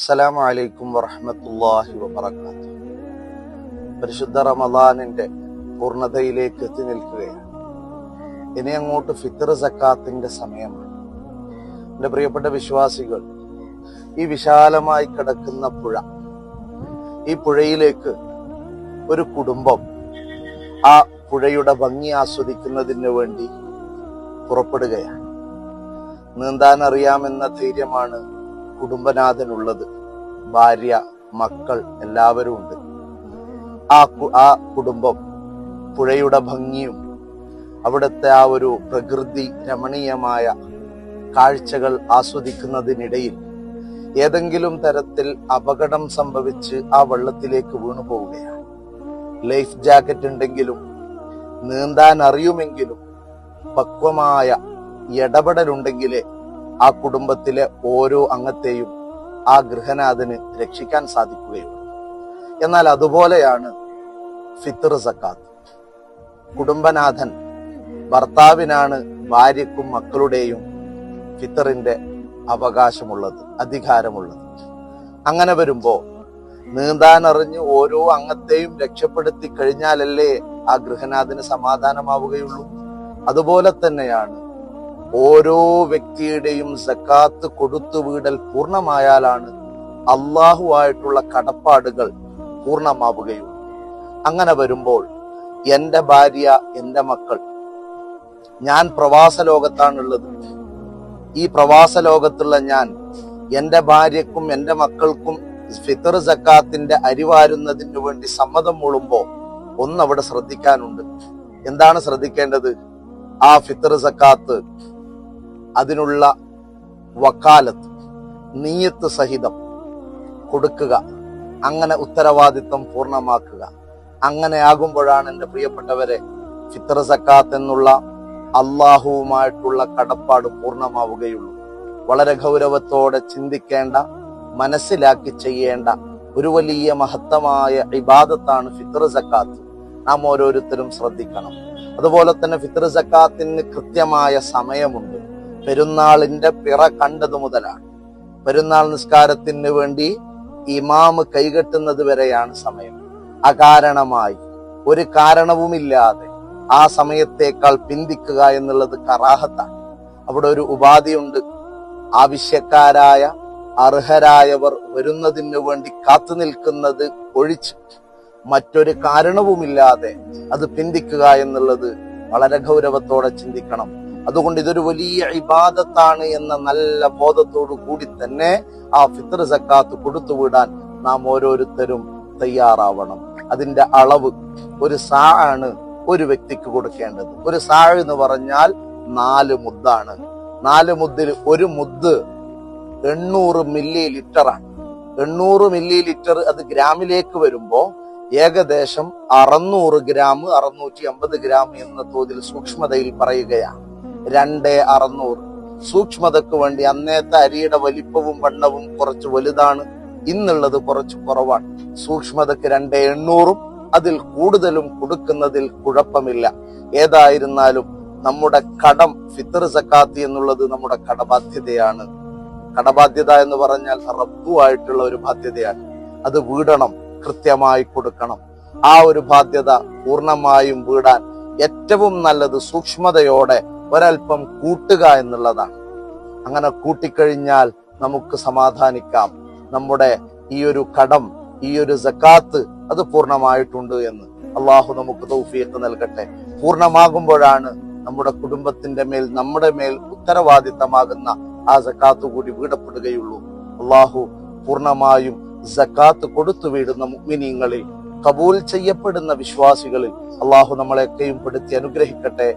അസ്സലാമു അലൈക്കും വറഹ്മത്തുള്ളാഹി വബറകാത്ത് പരിശുദ്ധ റമദാനിന്റെ പൂർണതയിലേക്ക് എത്തി നിൽക്കുകയാണ്. ഇനി അങ്ങോട്ട് ഫിത്തർ സക്കാത്തിന്റെ സമയമാണ്. എന്റെ പ്രിയപ്പെട്ട വിശ്വാസികൾ ഈ വിശാലമായി കിടക്കുന്ന പുഴ ഈ പുഴയിലേക്ക് ഒരു കുടുംബം ആ പുഴയുടെ ഭംഗി ആസ്വദിക്കുന്നതിന് വേണ്ടി പുറപ്പെടുകയാണ്. നീന്താൻ അറിയാമെന്ന ധൈര്യമാണ് കുടുംബനാഥനുള്ളത് ഭാര്യ മക്കൾ എല്ലാവരും ഉണ്ട്. ആ ആ കുടുംബം പുഴയുടെ ഭംഗിയും അവിടുത്തെ ആ ഒരു പ്രകൃതി രമണീയമായ കാഴ്ചകൾ ആസ്വദിക്കുന്നതിനിടയിൽ ഏതെങ്കിലും തരത്തിൽ അപകടം സംഭവിച്ച് ആ വെള്ളത്തിലേക്ക് വീണു പോവുകയാണ്. ലൈഫ് ജാക്കറ്റ് ഉണ്ടെങ്കിലും നീന്താൻ അറിയുമെങ്കിലും പക്വമായ ഇടപെടലുണ്ടെങ്കിലേ ആ കുടുംബത്തിലെ ഓരോ അംഗത്തെയും ആ ഗൃഹനാഥന് രക്ഷിക്കാൻ സാധിക്കുകയുള്ളൂ. എന്നാൽ അതുപോലെയാണ് ഫിത്തർ സക്കാത്ത്. കുടുംബനാഥൻ ഭർത്താവിനാണ് ഭാര്യക്കും മക്കളുടെയും ഫിത്തറിന്റെ അവകാശമുള്ളത് അധികാരമുള്ളത്. അങ്ങനെ വരുമ്പോ നീന്താനറിഞ്ഞ് ഓരോ അംഗത്തെയും രക്ഷപ്പെടുത്തി കഴിഞ്ഞാലല്ലേ ആ ഗൃഹനാഥന് സമാധാനമാവുകയുള്ളൂ? അതുപോലെ തന്നെയാണ് ഓരോ വ്യക്തിയുടെയും സക്കാത്ത് കൊടുത്തു വീടൽ പൂർണമായാലാണ് അള്ളാഹുവായിട്ടുള്ള കടപ്പാടുകൾ പൂർണമാവുകയുള്ളൂ. അങ്ങനെ വരുമ്പോൾ എന്റെ ഭാര്യ എന്റെ മക്കൾ ഞാൻ പ്രവാസ ലോകത്താണുള്ളത്. ഈ പ്രവാസ ലോകത്തുള്ള ഞാൻ എന്റെ ഭാര്യക്കും എന്റെ മക്കൾക്കും ഫിത്തർ സക്കാത്തിന്റെ അരിവാരുന്നതിന് വേണ്ടി സമ്മതം മൂളുമ്പോ ഒന്നവിടെ ശ്രദ്ധിക്കാനുണ്ട്. എന്താണ് ശ്രദ്ധിക്കേണ്ടത്? ആ ഫിത്തർ സക്കാത്ത് അതിനുള്ള വക്കാലത്ത് നീയത്ത് സഹിതം കൊടുക്കുക. അങ്ങനെ ഉത്തരവാദിത്വം പൂർണമാക്കുക. അങ്ങനെ ആകുമ്പോഴാണ് എന്റെ പ്രിയപ്പെട്ടവരെ ഫിത്തർ സക്കാത്ത് എന്നുള്ള അള്ളാഹുവുമായിട്ടുള്ള കടപ്പാട് പൂർണമാവുകയുള്ളൂ. വളരെ ഗൗരവത്തോടെ ചിന്തിക്കേണ്ട മനസ്സിലാക്കി ചെയ്യേണ്ട ഒരു വലിയ മഹത്തമായ ഇബാദത്താണ് ഫിത്ര സക്കാത്ത് നാം ഓരോരുത്തരും ശ്രദ്ധിക്കണം. അതുപോലെ തന്നെ ഫിത്ര സക്കാത്തിന് കൃത്യമായ സമയമുണ്ട്. പെരുന്നാളിന്റെ പിറ കണ്ടത് മുതലാണ്. പെരുന്നാൾ നിസ്കാരത്തിന് വേണ്ടി ഇമാമ് കൈകെട്ടുന്നത് വരെയാണ് സമയം. അകാരണമായി ഒരു കാരണവുമില്ലാതെ ആ സമയത്തേക്കാൾ പിന്തിക്കുക എന്നുള്ളത് കറാഹത്താണ്. അവിടെ ഒരു ഉപാധിയുണ്ട്. ആവശ്യക്കാരായ അർഹരായവർ വരുന്നതിന് വേണ്ടി കാത്തു നിൽക്കുന്നത് ഒഴിച്ച് മറ്റൊരു കാരണവുമില്ലാതെ അത് പിന്തിക്കുക എന്നുള്ളത് വളരെ ഗൗരവത്തോടെ ചിന്തിക്കണം. അതുകൊണ്ട് ഇതൊരു വലിയ ഇബാദത്താണ് എന്ന നല്ല ബോധത്തോടു കൂടി തന്നെ ആ ഫിത്തർ സക്കാത്ത് കൊടുത്തുവിടാൻ നാം ഓരോരുത്തരും തയ്യാറാവണം. അതിന്റെ അളവ് ഒരു സാ ആണ് ഒരു വ്യക്തിക്ക് കൊടുക്കേണ്ടത്. ഒരു സാ എന്ന് പറഞ്ഞാൽ നാല് മുദ്ദാണ്. നാല് മുദ്ദിൽ ഒരു മുദ്ദ് എണ്ണൂറ് മില്ലി ലിറ്ററാണ്. എണ്ണൂറ് മില്ലി ലിറ്റർ അത് ഗ്രാമിലേക്ക് വരുമ്പോൾ ഏകദേശം അറുന്നൂറ് ഗ്രാം അറുന്നൂറ്റി അമ്പത് ഗ്രാം എന്ന തോതിൽ സൂക്ഷ്മതയിൽ പറയുകയാണ്. രണ്ട് അറുന്നൂറ്. സൂക്ഷ്മതക്ക് വേണ്ടി അന്നേത്തെ അരിയുടെ വലിപ്പവും വണ്ണവും കുറച്ച് വലുതാണ്. ഇന്നുള്ളത് കുറച്ച് കുറവാണ്. സൂക്ഷ്മതക്ക് രണ്ട് എണ്ണൂറും അതിൽ കൂടുതലും കൊടുക്കുന്നതിൽ കുഴപ്പമില്ല. ഏതായിരുന്നാലും നമ്മുടെ കടം ഫിത്തർ സക്കാത്ത് എന്നുള്ളത് നമ്മുടെ കടബാധ്യതയാണ്. കടബാധ്യത എന്ന് പറഞ്ഞാൽ റബ്ബുമായിട്ടുള്ള ഒരു ബാധ്യതയാണ്. അത് വീടണം കൃത്യമായി കൊടുക്കണം. ആ ഒരു ബാധ്യത പൂർണമായും വീടാൻ ഏറ്റവും നല്ലത് സൂക്ഷ്മതയോടെ ഒരൽപ്പം കൂട്ടുക എന്നുള്ളതാണ്. അങ്ങനെ കൂട്ടിക്കഴിഞ്ഞാൽ നമുക്ക് സമാധാനിക്കാം. നമ്മുടെ ഈ ഒരു കടം ഈ ഒരു സക്കാത്ത് അത് പൂർണമായിട്ടുണ്ട് എന്ന്. അള്ളാഹു നമുക്ക് തൗഫീഖ് നൽകട്ടെ. പൂർണമാകുമ്പോഴാണ് നമ്മുടെ കുടുംബത്തിന്റെ മേൽ നമ്മുടെ മേൽ ഉത്തരവാദിത്തമാകുന്ന ആ സക്കാത്ത് കൂടി വീടപ്പെടുകയുള്ളൂ. അള്ളാഹു പൂർണമായും സക്കാത്ത് കൊടുത്തു വീടുന്ന മുഗ്മിനീങ്ങളിൽ കബൂൽ ചെയ്യപ്പെടുന്ന വിശ്വാസികളിൽ അള്ളാഹു നമ്മളെയൊക്കെയും പെടുത്തി അനുഗ്രഹിക്കട്ടെ.